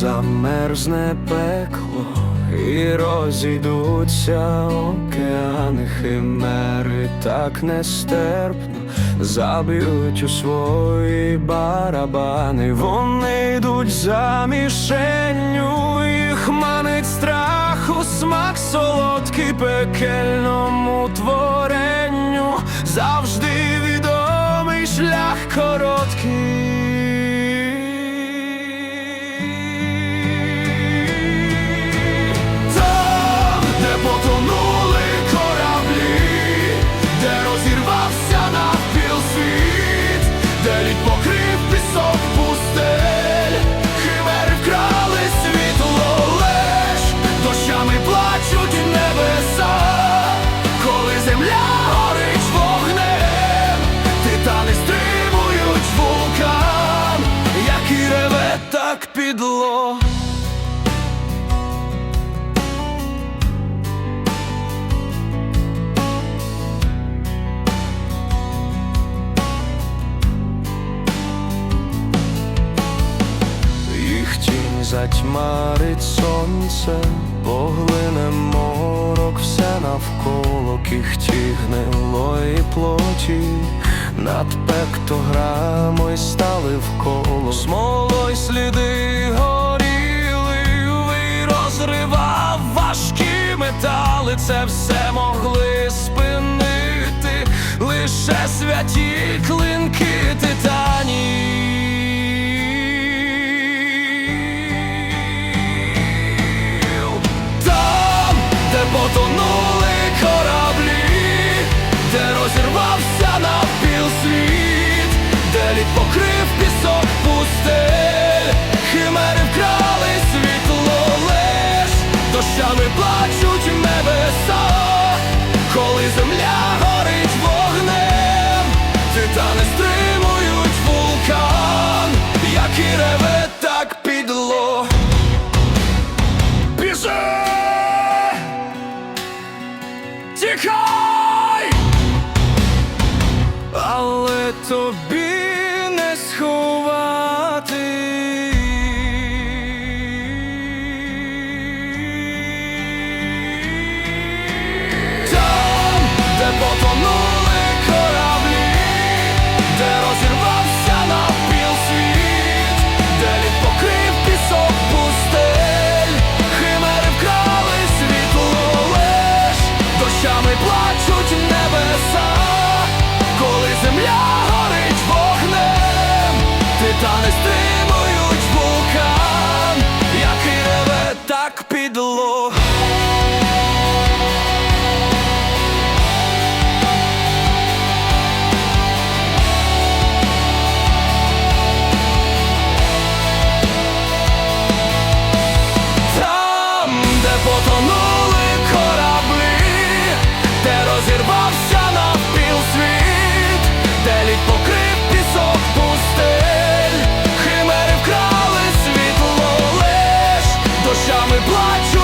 замерзне пекло, і розійдуться океани химери так нестерпно, заб'ють у свої барабани, вони йдуть за мішенню, їх манить страх у смак солодкий пекельному творенню, завжди відомий шлях короткий. Де розірвався затьмарить сонце, поглине морок, все навколо кіхті гнилої плоті, над пектограмою стали вколо, смолой сліди горіли, і розривав важкі метали, це все могли спинити, лише святі клинки титанів Ночами плачуть небеса, коли земля горить вогнем, Титани стримують вулкан, як і реве, так підло. Біжи! Тікай! Але тобі. краса, коли земля горить вогнем, титани стримують вулкан, який реве так підло. blood.